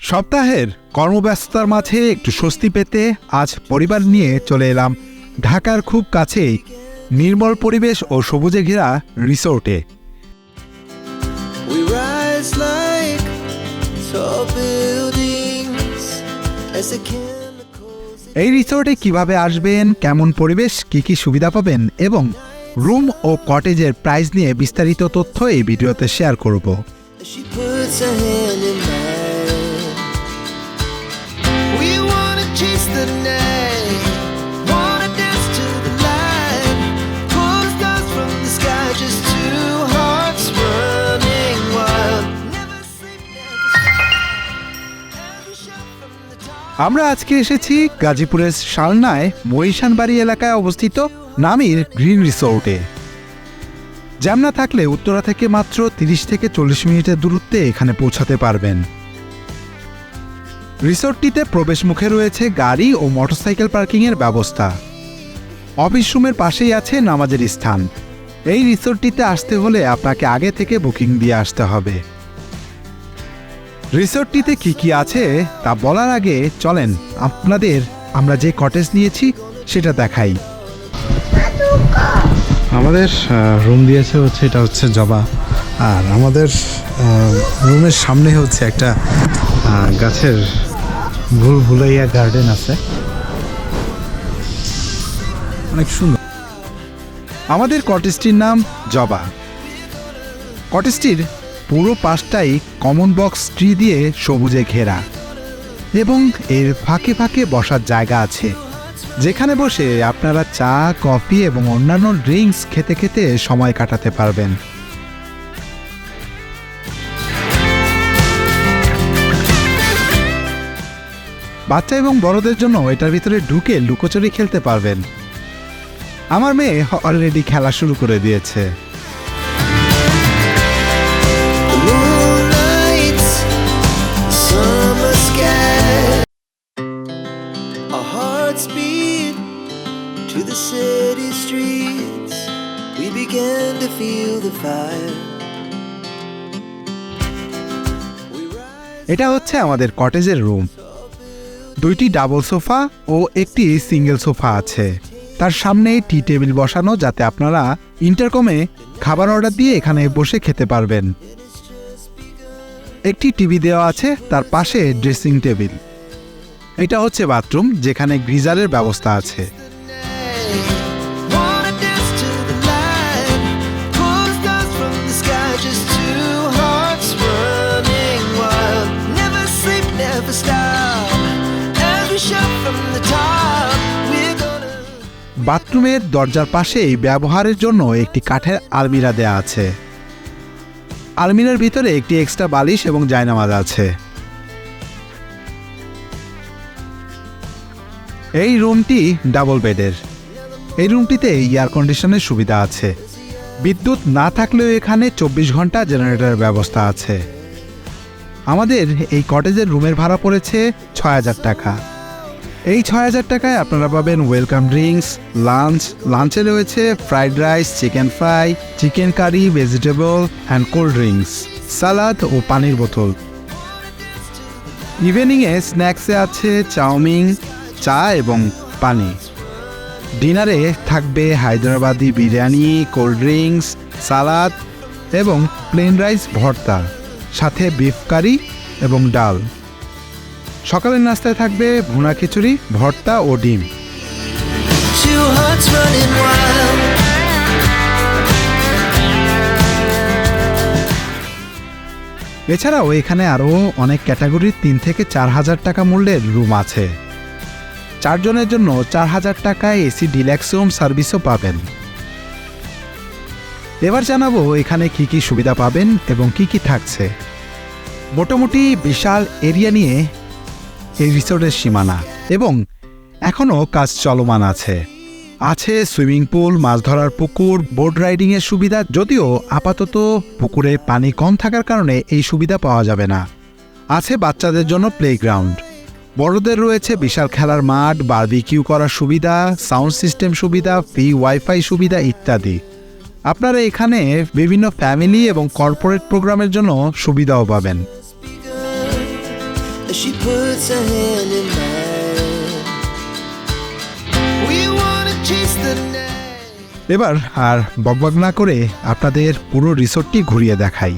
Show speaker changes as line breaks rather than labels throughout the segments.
সপ্তাহের কর্মব্যস্ততার মাঝে একটু স্বস্তি পেতে আজ পরিবার নিয়ে চলে এলাম ঢাকার খুব কাছেই নির্মল পরিবেশ ও সবুজে ঘেরা রিসোর্টে. এই রিসোর্টে কীভাবে আসবেন কেমন পরিবেশ কি কি সুবিধা পাবেন এবং রুম ও কটেজের প্রাইস নিয়ে বিস্তারিত তথ্য এই ভিডিওতে শেয়ার করব আমরা আজকে এসেছি গাজীপুরের শালনায় মহিষানবাড়ি এলাকায় অবস্থিত নামির গ্রিন রিসোর্টে। জ্যাম না থাকলে উত্তরা থেকে মাত্র 30 থেকে চল্লিশ মিনিটের দূরত্বে এখানে পৌঁছাতে পারবেন। রিসোর্টটিতে প্রবেশ মুখে রয়েছে গাড়ি ও মোটরসাইকেল পার্কিংয়ের ব্যবস্থা। অফিস রুমের পাশেই আছে নামাজের স্থান। এই রিসোর্টটিতে আসতে হলে আপনাকে আগে থেকে বুকিং দিয়ে আসতে হবে। রিসোর্টটিতে কি কি আছে তা বলার আগে চলেন আপনাদের আমরা যে কটেজ নিয়েছি সেটা দেখাই। আমাদের রুম দিয়েছে হচ্ছে এটা হচ্ছে জবা। আর আমাদের রুমের সামনে হচ্ছে একটা গাছের ভুল ভুলাইয়া গার্ডেন আছে। অনেক সুন্দর। আমাদের কটেজটির নাম জবা। কটেজটির পুরো পাশটাই কমন বক্স ট্রি দিয়ে সবুজে ঘেরা। এবং এর ফাঁকে ফাঁকে বসার জায়গা আছে। যেখানে বসে আপনারা চা, কফি এবং অন্যান্য ড্রিঙ্কস খেতে খেতে সময় কাটাতে পারবেন। বাচ্চা এবং বড়দের জন্য এটার ভিতরে ঢুকে লুকোচুরি খেলতে পারবেন। আমার মেয়ে অলরেডি খেলা শুরু করে দিয়েছে।
Beat to the city streets. We began to feel the fire.
এটা হচ্ছে আমাদের কটেজের রুম দুইটি ডাবল সোফা ও একটি সিঙ্গেল সোফা আছে তার সামনে টি টেবিল বসানো যাতে আপনারা ইন্টারকমে খাবার অর্ডার দিয়ে এখানে বসে খেতে পারবেন একটি টিভি দেওয়া আছে, তার পাশে ড্রেসিং টেবিল এটা হচ্ছে বাথরুম যেখানে গিজারের ব্যবস্থা আছে। বাথরুমের দরজার পাশেই ব্যবহারের জন্য একটি কাঠের আলমিরা দেয়া আছে। আলমিরার ভিতরে একটি এক্সট্রা বালিশ এবং জায়নামাজ আছে। এই রুমটি ডাবল বেডের। এই রুমটিতে এয়ার কন্ডিশনের সুবিধা আছে। বিদ্যুৎ না থাকলেও এখানে চব্বিশ ঘণ্টা জেনারেটরের ব্যবস্থা আছে। আমাদের এই কটেজের রুমের ভাড়া পড়েছে ছয় হাজার টাকা। এই ছয় হাজার টাকায় আপনারা পাবেন ওয়েলকাম ড্রিঙ্কস লাঞ্চ লাঞ্চে রয়েছে fried rice chicken fry chicken curry vegetable and cold drinks salad ও পানির বোতল। ইভিনিংয়ে স্ন্যাক্সে আছে চাউমিন চা এবং পানি। ডিনারে থাকবে Hyderabadi biryani cold drinks salad এবং প্লেন রাইস ভর্তা সাথে বিফ কারি এবং ডাল। সকালের নাস্তায় থাকবে ভুনা খিচুড়ি ভর্তা ও ডিম। এছাড়াও এখানে আরও অনেক ক্যাটাগরির তিন থেকে চার হাজার টাকা মূল্যের রুম আছে। চারজনের জন্য চার হাজার টাকায় এসি ডিল্যাক্স রুম সার্ভিসও পাবেন। এবার জানাব এখানে কি কি সুবিধা পাবেন এবং কি কি থাকছে। মোটামুটি বিশাল এরিয়া নিয়ে এই রিসোর্টের সীমানা এবং এখনও কাজ চলমান আছে। আছে সুইমিং পুল, মাছ ধরার পুকুর, বোট রাইডিংয়ের সুবিধা, যদিও আপাতত পুকুরে পানি কম থাকার কারণে এই সুবিধা পাওয়া যাবে না। আছে বাচ্চাদের জন্য প্লেগ্রাউন্ড। বড়দের রয়েছে বিশাল খেলার মাঠ বারবিকিউ করার সুবিধা সাউন্ড সিস্টেম সুবিধা ফ্রি ওয়াইফাই সুবিধা ইত্যাদি আপনারা এখানে বিভিন্ন ফ্যামিলি এবং কর্পোরেট প্রোগ্রামের জন্য সুবিধাও পাবেন
she puts her hand in mine. We wanna chase the night.
এবার আর বকবক না করে আপনাদের পুরো রিসোর্টটি ঘুরিয়ে দেখাই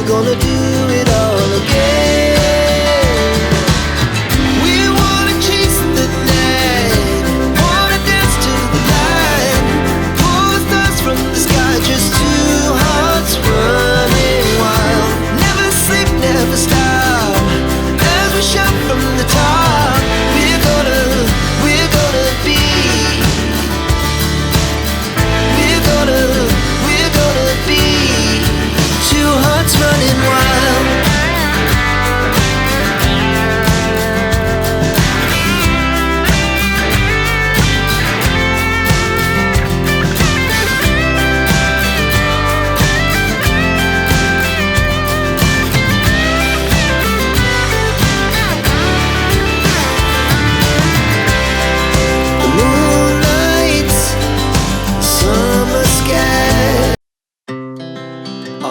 We're gonna do it all again.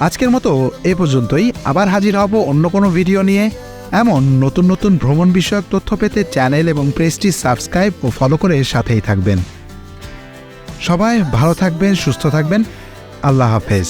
আজকের মতো এ পর্যন্তই। আবার হাজির হব অন্য কোনো ভিডিও নিয়ে। এমন নতুন নতুন ভ্রমণ বিষয়ক তথ্য পেতে চ্যানেল এবং প্রেসটি সাবস্ক্রাইব ও ফলো করে সাথেই থাকবেন। সবাই ভালো থাকবেন, সুস্থ থাকবেন। আল্লাহ হাফেজ।